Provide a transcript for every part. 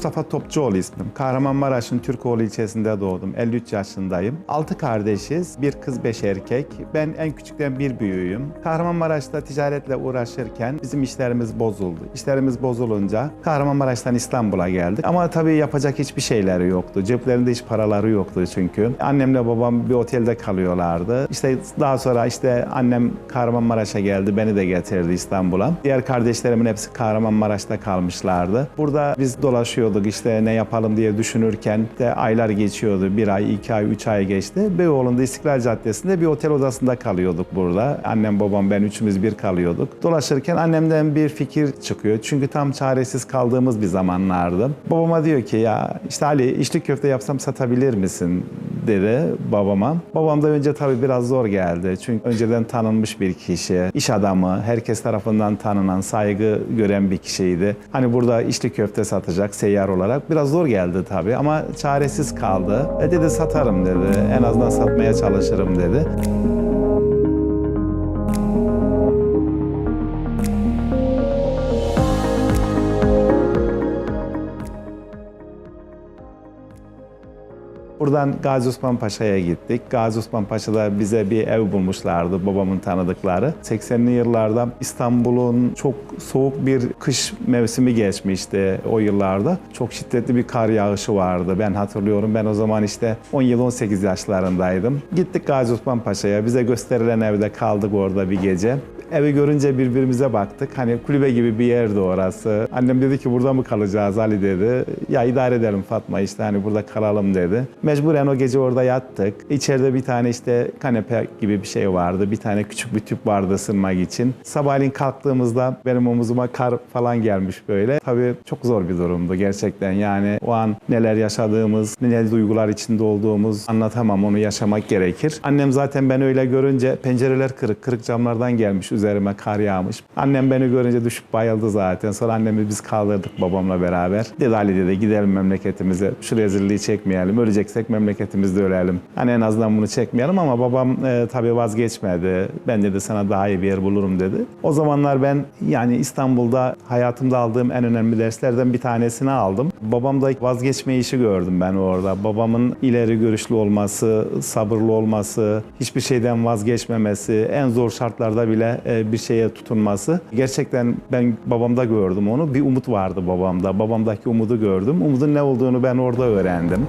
Mustafa Topçuoğlu ismim. Kahramanmaraş'ın Türkoğlu ilçesinde doğdum. 53 yaşındayım. 6 kardeşiz. Bir kız, beş erkek. Ben en küçükten bir büyüğüm. Kahramanmaraş'ta ticaretle uğraşırken bizim işlerimiz bozuldu. İşlerimiz bozulunca Kahramanmaraş'tan İstanbul'a geldik. Ama tabii yapacak hiçbir şeyleri yoktu. Ceplerinde hiç paraları yoktu çünkü. Annemle babam bir otelde kalıyorlardı. İşte daha sonra işte annem Kahramanmaraş'a geldi. Beni de getirdi İstanbul'a. Diğer kardeşlerimin hepsi Kahramanmaraş'ta kalmışlardı. Burada biz dolaşıyorduk işte ne yapalım diye düşünürken de aylar geçiyordu. Bir ay, iki ay, üç ay geçti. Beyoğlu'nda İstiklal Caddesi'nde bir otel odasında kalıyorduk burada. Annem, babam, ben üçümüz bir kalıyorduk. Dolaşırken annemden bir fikir çıkıyor. Çünkü tam çaresiz kaldığımız bir zamanlardı. Babama diyor ki ya işte Ali içli köfte yapsam satabilir misin? Dedi babama. Babam da önce tabii biraz zor geldi. Çünkü önceden tanınmış bir kişi, iş adamı, herkes tarafından tanınan, saygı gören bir kişiydi. Hani burada içli köfte satacak seyyar olarak biraz zor geldi tabii ama çaresiz kaldı. E dedi satarım dedi. En azından satmaya çalışırım dedi. Buradan Gazi Osman Paşa'ya gittik. Gazi Osman Paşa'da bize bir ev bulmuşlardı babamın tanıdıkları. 80'li yıllarda İstanbul'un çok soğuk bir kış mevsimi geçmişti o yıllarda. Çok şiddetli bir kar yağışı vardı. Ben hatırlıyorum. Ben o zaman işte 17-18 yaşlarındaydım. Gittik Gazi Osman Paşa'ya. Bize gösterilen evde kaldık orada bir gece. Evi görünce birbirimize baktık. Hani kulübe gibi bir yerdi orası. Annem dedi ki burada mı kalacağız Ali dedi. Ya idare edelim Fatma işte hani burada kalalım dedi. Mecburen o gece orada yattık. İçeride bir tane işte kanepe gibi bir şey vardı. Bir tane küçük bir tüp vardı ısınmak için. Sabahleyin kalktığımızda benim omuzuma kar falan gelmiş böyle. Tabii çok zor bir durumdu gerçekten. Yani o an neler yaşadığımız, neler duygular içinde olduğumuz anlatamam. Onu yaşamak gerekir. Annem zaten ben öyle görünce pencereler kırık, kırık camlardan gelmiş üzerime kar yağmış. Annem beni görünce düşüp bayıldı zaten. Sonra annemi biz kaldırdık babamla beraber. Dedi Ali dedi gidelim memleketimize. Şu rezilliği çekmeyelim. Öleceksek memleketimizde ölelim. Hani en azından bunu çekmeyelim ama babam e, tabii vazgeçmedi. Ben dedi sana daha iyi bir yer bulurum dedi. O zamanlar ben yani İstanbul'da hayatımda aldığım en önemli derslerden bir tanesini aldım. Babamda vazgeçme işi gördüm ben orada. Babamın ileri görüşlü olması, sabırlı olması, hiçbir şeyden vazgeçmemesi, en zor şartlarda bile bir şeye tutunması. Gerçekten ben babamda gördüm onu. Bir umut vardı babamda. Babamdaki umudu gördüm. Umudun ne olduğunu ben orada öğrendim.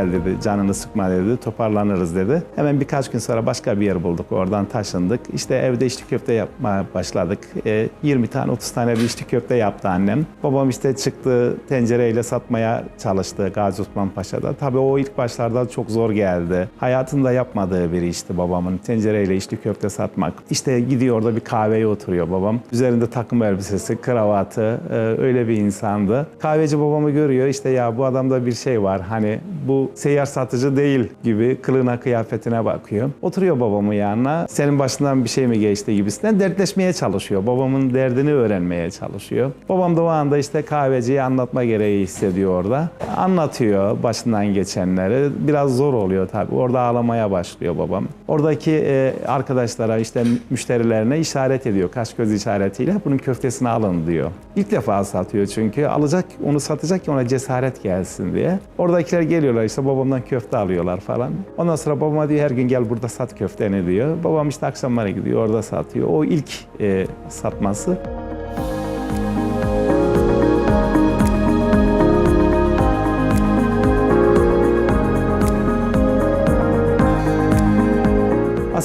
Gel dedi canını sıkma dedi. Toparlanırız dedi. Hemen birkaç gün sonra başka bir yer bulduk. Oradan taşındık. İşte evde içli köfte yapmaya başladık. E, 20 tane 30 tane bir içli köfte yaptı annem. Babam işte çıktı tencereyle satmaya çalıştı Gazi Osman Paşa'da. Tabii o ilk başlarda çok zor geldi. Hayatında yapmadığı bir işti babamın. Tencereyle içli köfte satmak. İşte gidiyor orada bir kahveye oturuyor babam. Üzerinde takım elbisesi, kravatı e, öyle bir insandı. Kahveci babamı görüyor işte ya bu adamda bir şey var. Hani bu seyyar satıcı değil gibi kılığına kıyafetine bakıyor. Oturuyor babamın yanına. Senin başından bir şey mi geçti gibisinden dertleşmeye çalışıyor. Babamın derdini öğrenmeye çalışıyor. Babam da o anda işte kahveciyi anlatma gereği hissediyor orada. Anlatıyor başından geçenleri. Biraz zor oluyor tabii. Orada ağlamaya başlıyor babam. Oradaki e, arkadaşlara işte müşterilerine işaret ediyor. Kaş göz işaretiyle bunun köftesini alın diyor. İlk defa satıyor çünkü. Alacak onu satacak ki ona cesaret gelsin diye. Oradakiler geliyorlar işte babamdan köfte alıyorlar falan. Ondan sonra babama diyor her gün gel burada sat köfteni diyor. Babam işte akşamları gidiyor orada satıyor. O ilk e, satması.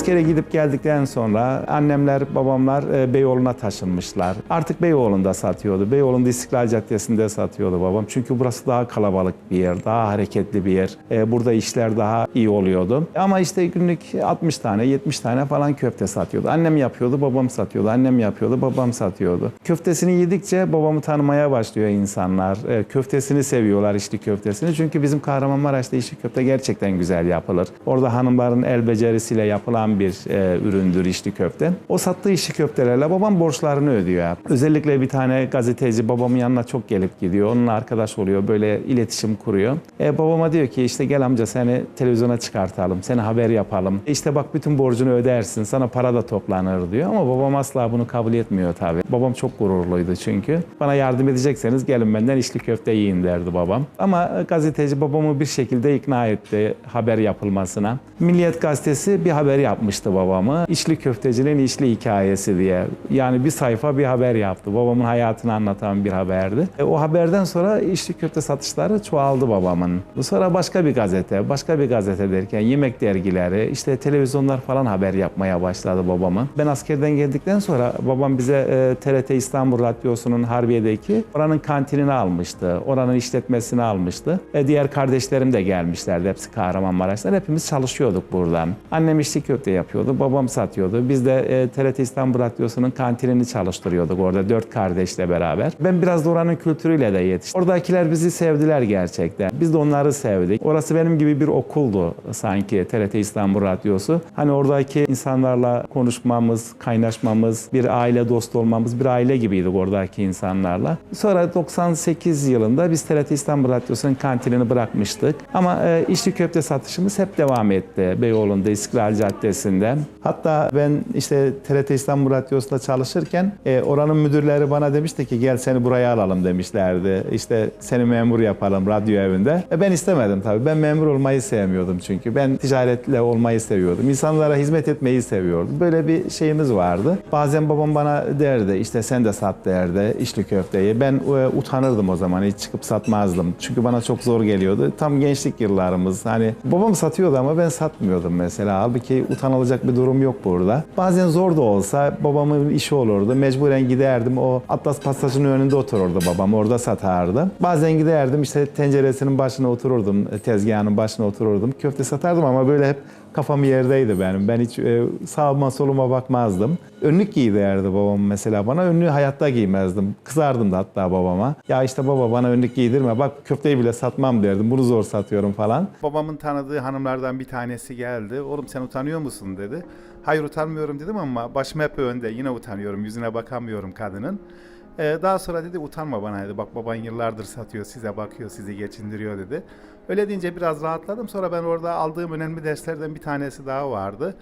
Askere gidip geldikten sonra annemler, babamlar e, Beyoğlu'na taşınmışlar. Artık Beyoğlu'nda satıyordu. Beyoğlu'nda İstiklal Caddesi'nde satıyordu babam. Çünkü burası daha kalabalık bir yer, daha hareketli bir yer. E, Burada işler daha iyi oluyordu. Ama işte günlük 60 tane, 70 tane falan köfte satıyordu. Annem yapıyordu, babam satıyordu. Annem yapıyordu, babam satıyordu. Köftesini yedikçe babamı tanımaya başlıyor insanlar. E, Köftesini seviyorlar, içli köftesini. Çünkü bizim Kahramanmaraş'ta içli köfte gerçekten güzel yapılır. Orada hanımların el becerisiyle yapılan bir e, üründür içli köfte. O sattığı içli köftelerle babam borçlarını ödüyor. Özellikle bir tane gazeteci babamın yanına çok gelip gidiyor. Onunla arkadaş oluyor. Böyle iletişim kuruyor. E, babama diyor ki işte gel amca seni televizyona çıkartalım. Seni haber yapalım. İşte bak bütün borcunu ödersin. Sana para da toplanır diyor. Ama babam asla bunu kabul etmiyor tabii. Babam çok gururluydu çünkü. Bana yardım edecekseniz gelin benden içli köfte yiyin derdi babam. Ama e, gazeteci babamı bir şekilde ikna etti haber yapılmasına. Milliyet gazetesi bir haber yapmıştı babamı. İçli köftecinin içli hikayesi diye. Yani bir sayfa bir haber yaptı. Babamın hayatını anlatan bir haberdi. E, o haberden sonra içli köfte satışları çoğaldı babamın. Sonra başka bir gazete, başka bir gazete derken yemek dergileri, işte televizyonlar falan haber yapmaya başladı babamı. Ben askerden geldikten sonra babam bize e, TRT İstanbul Radyosu'nun Harbiye'deki oranın kantinini almıştı. Oranın işletmesini almıştı. E, diğer kardeşlerim de gelmişlerdi. Hepsi Kahramanmaraş'tan. Hepimiz çalışıyorduk buradan. Annem içli köfte yapıyordu. Babam satıyordu. Biz de e, TRT İstanbul Radyosu'nun kantinini çalıştırıyorduk orada dört kardeşle beraber. Ben biraz da oranın kültürüyle de yetiştim. Oradakiler bizi sevdiler gerçekten. Biz de onları sevdik. Orası benim gibi bir okuldu sanki TRT İstanbul Radyosu. Hani oradaki insanlarla konuşmamız, kaynaşmamız, bir aile dostu olmamız, bir aile gibiydik oradaki insanlarla. Sonra 98 yılında biz TRT İstanbul Radyosu'nun kantinini bırakmıştık. Ama e, içli köfte satışımız hep devam etti Beyoğlu'nda, İstiklal Caddesi'nde. Hatta ben işte TRT İstanbul Radyosu'nda çalışırken e, oranın müdürleri bana demişti ki gel seni buraya alalım demişlerdi. İşte seni memur yapalım radyo evinde. E, ben istemedim tabii. Ben memur olmayı sevmiyordum çünkü. Ben ticaretle olmayı seviyordum. İnsanlara hizmet etmeyi seviyordum. Böyle bir şeyimiz vardı. Bazen babam bana derdi işte sen de sat derdi içli köfteyi. Ben e, utanırdım o zaman. Hiç çıkıp satmazdım. Çünkü bana çok zor geliyordu. Tam gençlik yıllarımız. Hani babam satıyordu ama ben satmıyordum mesela. Halbuki utanılacak bir durum yok burada. Bazen zor da olsa babamın işi olurdu. Mecburen giderdim. O Atlas pastajının önünde otururdu babam. Orada satardı. Bazen giderdim işte tenceresinin başına otururdum. Tezgahının başına otururdum. Köfte satardım ama böyle hep kafam yerdeydi benim. Ben hiç e, sağıma soluma bakmazdım. Önlük giy derdi babam mesela bana. Önlüğü hayatta giymezdim. Kızardım da hatta babama. Ya işte baba bana önlük giydirme. Bak köfteyi bile satmam derdim. Bunu zor satıyorum falan. Babamın tanıdığı hanımlardan bir tanesi geldi. Oğlum sen utanıyor musun dedi. Hayır utanmıyorum dedim ama başım hep önde. Yine utanıyorum. Yüzüne bakamıyorum kadının. Ee, daha sonra dedi utanma bana dedi. Bak baban yıllardır satıyor, size bakıyor, sizi geçindiriyor dedi. Öyle deyince biraz rahatladım. Sonra ben orada aldığım önemli derslerden bir tanesi daha vardı.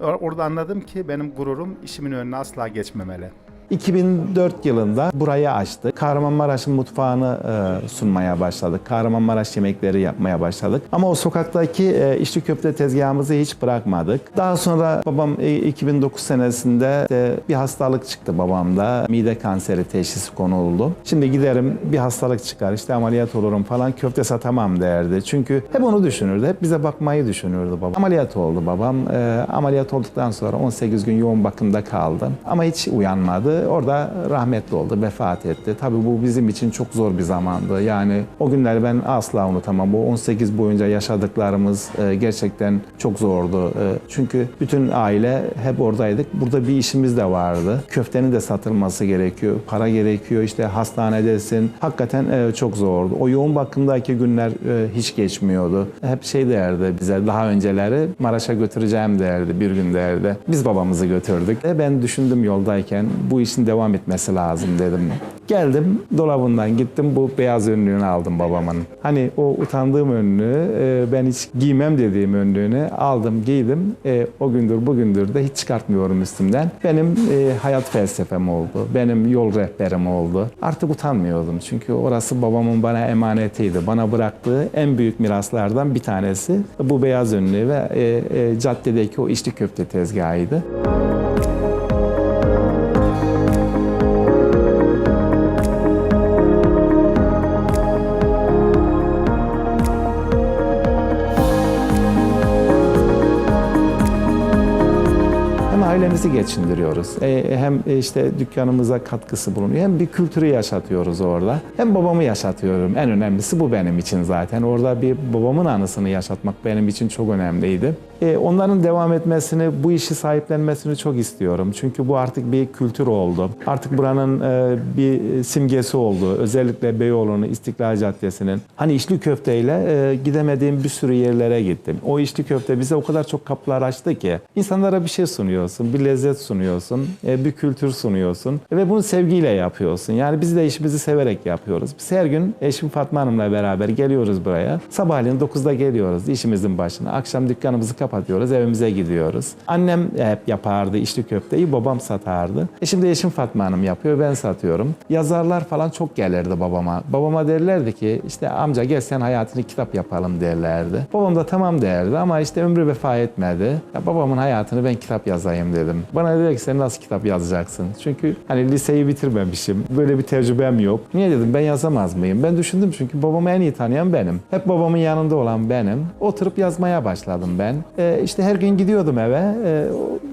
Or- Orada anladım ki benim gururum işimin önüne asla geçmemeli. 2004 yılında burayı açtık. Kahramanmaraş'ın mutfağını e, sunmaya başladık. Kahramanmaraş yemekleri yapmaya başladık. Ama o sokaktaki e, içli köfte tezgahımızı hiç bırakmadık. Daha sonra babam e, 2009 senesinde de bir hastalık çıktı babamda. Mide kanseri teşhisi konuldu. Şimdi giderim bir hastalık çıkar işte ameliyat olurum falan köfte satamam derdi. Çünkü hep onu düşünürdü. Hep bize bakmayı düşünürdü babam. Ameliyat oldu babam. E, ameliyat olduktan sonra 18 gün yoğun bakımda kaldı. Ama hiç uyanmadı. Orada rahmetli oldu, vefat etti. Tabii bu bizim için çok zor bir zamandı. Yani o günleri ben asla unutamam. Bu 18 boyunca yaşadıklarımız e, gerçekten çok zordu. E, çünkü bütün aile hep oradaydık. Burada bir işimiz de vardı. Köftenin de satılması gerekiyor. Para gerekiyor. İşte hastanedesin. Hakikaten e, çok zordu. O yoğun bakımdaki günler hiç geçmiyordu. Hep şey derdi bize daha önceleri Maraş'a götüreceğim derdi bir gün derdi. Biz babamızı götürdük. Ben düşündüm yoldayken bu işin devam etmesi lazım dedim. Geldim dolabından gittim bu beyaz önlüğünü aldım babamın. Hani o utandığım önlüğü e, ben hiç giymem dediğim önlüğünü aldım giydim. E, o gündür bugündür de hiç çıkartmıyorum üstümden. Benim e, hayat felsefem oldu. Benim yol rehberim oldu. Artık utanmıyordum çünkü orası babamın bana emanetiydi. Bana bıraktığı en büyük miraslardan bir tanesi bu beyaz önlüğü ve caddedeki o içli köfte tezgahıydı. Geçindiriyoruz. E, hem e, işte dükkanımıza katkısı bulunuyor hem bir kültürü yaşatıyoruz orada. Hem babamı yaşatıyorum. En önemlisi bu benim için zaten. Orada bir babamın anısını yaşatmak benim için çok önemliydi. E, onların devam etmesini, bu işi sahiplenmesini çok istiyorum. Çünkü bu artık bir kültür oldu. Artık buranın e, bir simgesi oldu. Özellikle Beyoğlu'nun İstiklal Caddesi'nin. Hani içli köfteyle e, gidemediğim bir sürü yerlere gittim. O içli köfte bize o kadar çok kapılar açtı ki. İnsanlara bir şey sunuyorsun, bir lezzet sunuyorsun, e, bir kültür sunuyorsun ve bunu sevgiyle yapıyorsun. Yani biz de işimizi severek yapıyoruz. Biz her gün eşim Fatma Hanım'la beraber geliyoruz buraya. Sabahleyin 9'da geliyoruz işimizin başına. Akşam dükkanımızı kapatıyoruz, evimize gidiyoruz. Annem hep yapardı içli köfteyi, babam satardı. E şimdi eşim Fatma Hanım yapıyor, ben satıyorum. Yazarlar falan çok gelirdi babama. Babama derlerdi ki işte amca gel sen hayatını kitap yapalım derlerdi. Babam da tamam derdi ama işte ömrü vefa etmedi. Ya babamın hayatını ben kitap yazayım dedim. Bana dedi ki sen nasıl kitap yazacaksın? Çünkü hani liseyi bitirmemişim. Böyle bir tecrübem yok. Niye dedim ben yazamaz mıyım? Ben düşündüm çünkü babamı en iyi tanıyan benim. Hep babamın yanında olan benim. Oturup yazmaya başladım ben. Ee, işte her gün gidiyordum eve. e,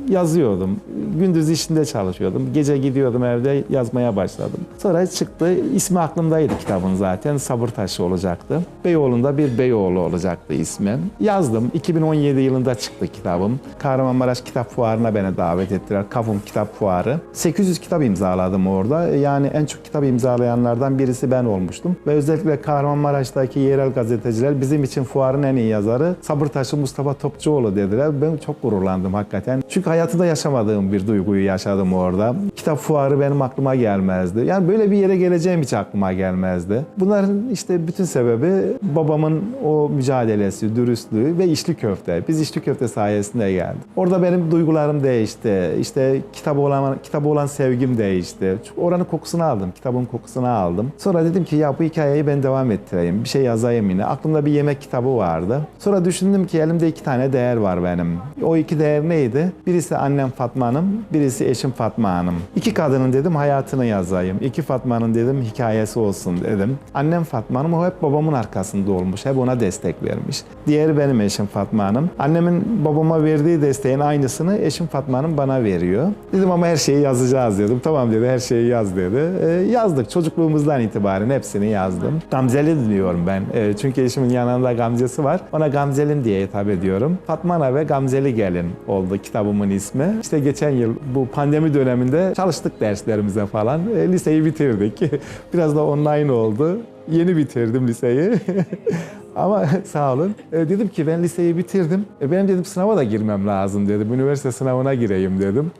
yazıyordum. Gündüz işinde çalışıyordum. Gece gidiyordum evde yazmaya başladım. Sonra çıktı. İsmi aklımdaydı kitabın zaten. Sabır Taşı olacaktı. Beyoğlu'nda bir Beyoğlu olacaktı ismi. Yazdım. 2017 yılında çıktı kitabım. Kahramanmaraş Kitap Fuarı'na beni davet ettiler. Kavum Kitap Fuarı. 800 kitap imzaladım orada. Yani en çok kitap imzalayanlardan birisi ben olmuştum. Ve özellikle Kahramanmaraş'taki yerel gazeteciler bizim için fuarın en iyi yazarı Sabır Taşı Mustafa Topçuoğlu dediler. Ben çok gururlandım hakikaten. Çünkü hayatımda yaşamadığım bir duyguyu yaşadım orada. Kitap fuarı benim aklıma gelmezdi. Yani böyle bir yere geleceğim hiç aklıma gelmezdi. Bunların işte bütün sebebi babamın o mücadelesi, dürüstlüğü ve içli köfte. Biz içli köfte sayesinde geldik. Orada benim duygularım değişti. İşte kitaba olan, kitaba olan sevgim değişti. Çünkü oranın kokusunu aldım, kitabın kokusunu aldım. Sonra dedim ki ya bu hikayeyi ben devam ettireyim. Bir şey yazayım yine. Aklımda bir yemek kitabı vardı. Sonra düşündüm ki elimde iki tane değer var benim. O iki değer neydi? Birisi annem Fatma Hanım, birisi eşim Fatma Hanım. İki kadının dedim hayatını yazayım. İki Fatma'nın dedim hikayesi olsun dedim. Annem Fatma Hanım o hep babamın arkasında olmuş. Hep ona destek vermiş. Diğeri benim eşim Fatma Hanım. Annemin babama verdiği desteğin aynısını eşim Fatma Hanım bana veriyor. Dedim ama her şeyi yazacağız dedim. Tamam dedi her şeyi yaz dedi. Ee, yazdık çocukluğumuzdan itibaren hepsini yazdım. Gamzeli diyorum ben. Ee, çünkü eşimin yanında Gamzesi var. Ona Gamzelin diye hitap ediyorum. Fatma Ana ve Gamzeli Gelin oldu kitabımın ismi. İşte geçen yıl bu pandemi döneminde çalıştık derslerimize falan. E, liseyi bitirdik. Biraz da online oldu. Yeni bitirdim liseyi. Ama sağ olun. E, dedim ki ben liseyi bitirdim. E, benim dedim sınava da girmem lazım dedim. Üniversite sınavına gireyim dedim.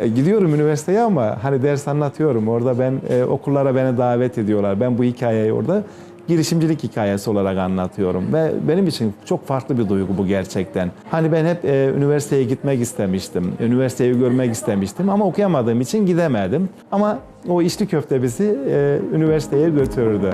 E, gidiyorum üniversiteye ama hani ders anlatıyorum. Orada ben e, okullara beni davet ediyorlar. Ben bu hikayeyi orada girişimcilik hikayesi olarak anlatıyorum ve benim için çok farklı bir duygu bu gerçekten. Hani ben hep e, üniversiteye gitmek istemiştim, üniversiteyi görmek istemiştim ama okuyamadığım için gidemedim. Ama o içli köfte bizi e, üniversiteye götürdü.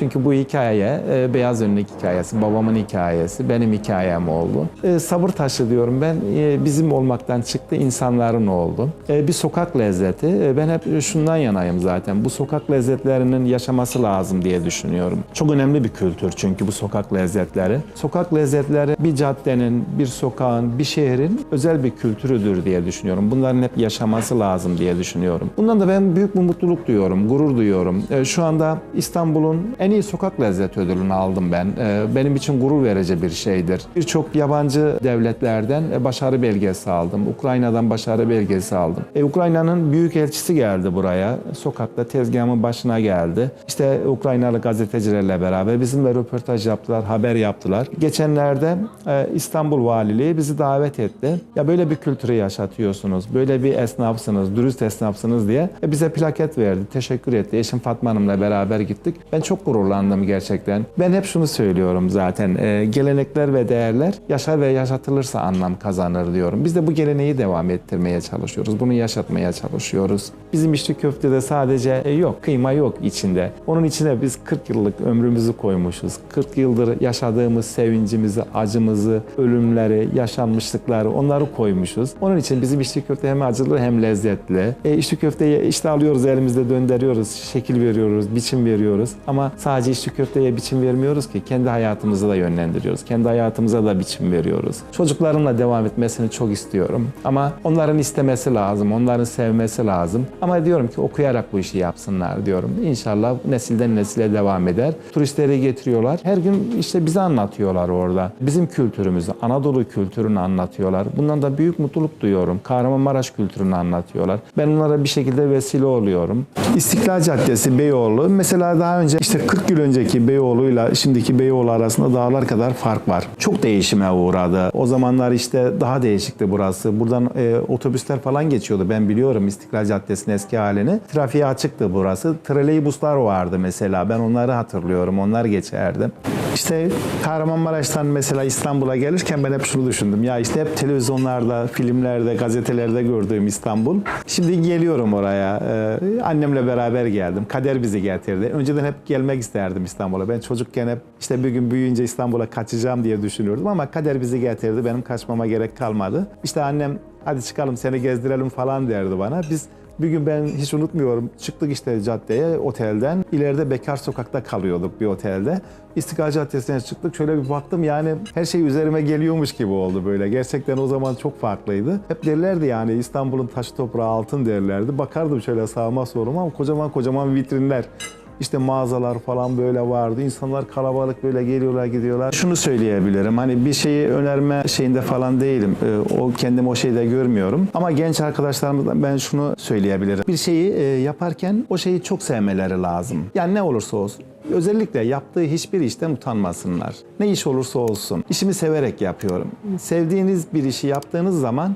Çünkü bu hikaye e, beyaz önlük hikayesi, babamın hikayesi, benim hikayem oldu. E, sabır taşı diyorum ben e, bizim olmaktan çıktı insanların oldu. E, bir sokak lezzeti. E, ben hep şundan yanayım zaten. Bu sokak lezzetlerinin yaşaması lazım diye düşünüyorum. Çok önemli bir kültür çünkü bu sokak lezzetleri. Sokak lezzetleri bir caddenin, bir sokağın, bir şehrin özel bir kültürüdür diye düşünüyorum. Bunların hep yaşaması lazım diye düşünüyorum. Bundan da ben büyük bir mutluluk duyuyorum, gurur duyuyorum. E, şu anda İstanbul'un en iyi sokak lezzeti ödülünü aldım ben. E, benim için gurur verici bir şeydir. Birçok yabancı devletlerden e, başarı belgesi aldım. Ukrayna'dan başarı belgesi aldım. E, Ukrayna'nın büyük elçisi geldi buraya. Sokakta tezgahımın başına geldi. İşte Ukraynalı gazetecilerle beraber bizimle röportaj yaptılar, haber yaptılar. Geçenlerde e, İstanbul Valiliği bizi davet etti. Ya böyle bir kültürü yaşatıyorsunuz, böyle bir esnafsınız, dürüst esnafsınız diye e, bize plaket verdi, teşekkür etti. Eşim Fatma Hanım'la beraber gittik. Ben çok gurur gururlandım gerçekten. Ben hep şunu söylüyorum zaten. e, gelenekler ve değerler yaşar ve yaşatılırsa anlam kazanır diyorum. Biz de bu geleneği devam ettirmeye çalışıyoruz. Bunu yaşatmaya çalışıyoruz. Bizim içli köftede sadece e, yok, kıyma yok içinde. Onun içine biz 40 yıllık ömrümüzü koymuşuz. 40 yıldır yaşadığımız sevincimizi, acımızı, ölümleri, yaşanmışlıkları onları koymuşuz. Onun için bizim içli köfte hem acılı hem lezzetli. E, içli köfteyi işte alıyoruz elimizde döndürüyoruz, şekil veriyoruz, biçim veriyoruz. Ama sadece içli köfteye biçim vermiyoruz ki kendi hayatımızı da yönlendiriyoruz. Kendi hayatımıza da biçim veriyoruz. Çocuklarımla devam etmesini çok istiyorum. Ama onların istemesi lazım, onların sevmesi lazım. Ama diyorum ki okuyarak bu işi yapsınlar diyorum. İnşallah nesilden nesile devam eder. Turistleri getiriyorlar. Her gün işte bize anlatıyorlar orada. Bizim kültürümüzü, Anadolu kültürünü anlatıyorlar. Bundan da büyük mutluluk duyuyorum. Kahramanmaraş kültürünü anlatıyorlar. Ben onlara bir şekilde vesile oluyorum. İstiklal Caddesi Beyoğlu. Mesela daha önce işte 40 yıl önceki Beyoğlu'yla şimdiki Beyoğlu arasında dağlar kadar fark var. Çok değişime uğradı. O zamanlar işte daha değişikti burası. Buradan e, otobüsler falan geçiyordu. Ben biliyorum İstiklal Caddesi'nin eski halini. Trafiğe açıktı burası. Trolleybuslar vardı mesela. Ben onları hatırlıyorum. Onlar geçerdi. İşte Kahramanmaraş'tan mesela İstanbul'a gelirken ben hep şunu düşündüm. Ya işte hep televizyonlarda, filmlerde, gazetelerde gördüğüm İstanbul. Şimdi geliyorum oraya. Ee, annemle beraber geldim. Kader bizi getirdi. Önceden hep gelmek isterdim İstanbul'a. Ben çocukken hep işte bir gün büyüyünce İstanbul'a kaçacağım diye düşünüyordum ama kader bizi getirdi. Benim kaçmama gerek kalmadı. İşte annem hadi çıkalım seni gezdirelim falan derdi bana. Biz bir gün ben hiç unutmuyorum. Çıktık işte caddeye otelden. İleride Bekar Sokak'ta kalıyorduk bir otelde. İstiklal Caddesi'ne çıktık. Şöyle bir baktım yani her şey üzerime geliyormuş gibi oldu böyle. Gerçekten o zaman çok farklıydı. Hep derlerdi yani İstanbul'un taşı toprağı altın derlerdi. Bakardım şöyle sağıma soluma ama kocaman kocaman vitrinler. İşte mağazalar falan böyle vardı. İnsanlar kalabalık böyle geliyorlar gidiyorlar. Şunu söyleyebilirim. Hani bir şeyi önerme şeyinde falan değilim. Ee, O kendimi o şeyde görmüyorum. Ama genç arkadaşlarımızdan ben şunu söyleyebilirim. Bir şeyi e, yaparken o şeyi çok sevmeleri lazım. Yani ne olursa olsun. Özellikle yaptığı hiçbir işten utanmasınlar. Ne iş olursa olsun. İşimi severek yapıyorum. Sevdiğiniz bir işi yaptığınız zaman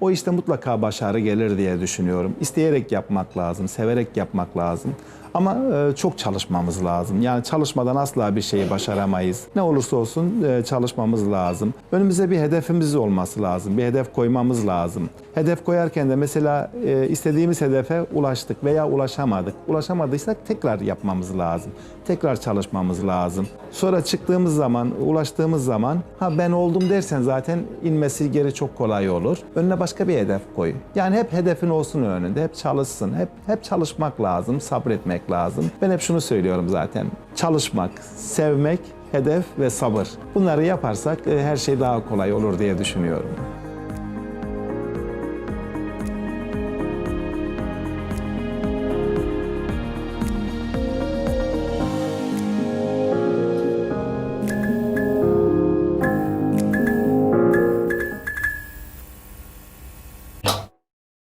o işte mutlaka başarı gelir diye düşünüyorum. İsteyerek yapmak lazım, severek yapmak lazım. Ama e, çok çalışmamız lazım. Yani çalışmadan asla bir şeyi başaramayız. Ne olursa olsun e, çalışmamız lazım. Önümüze bir hedefimiz olması lazım. Bir hedef koymamız lazım. Hedef koyarken de mesela e, istediğimiz hedefe ulaştık veya ulaşamadık. Ulaşamadıysak tekrar yapmamız lazım. Tekrar çalışmamız lazım. Sonra çıktığımız zaman, ulaştığımız zaman ha ben oldum dersen zaten inmesi geri çok kolay olur. Önüne başka bir hedef koy. Yani hep hedefin olsun önünde. Hep çalışsın. Hep hep çalışmak lazım, sabretmek lazım. Ben hep şunu söylüyorum zaten. Çalışmak, sevmek, hedef ve sabır. Bunları yaparsak e, her şey daha kolay olur diye düşünüyorum.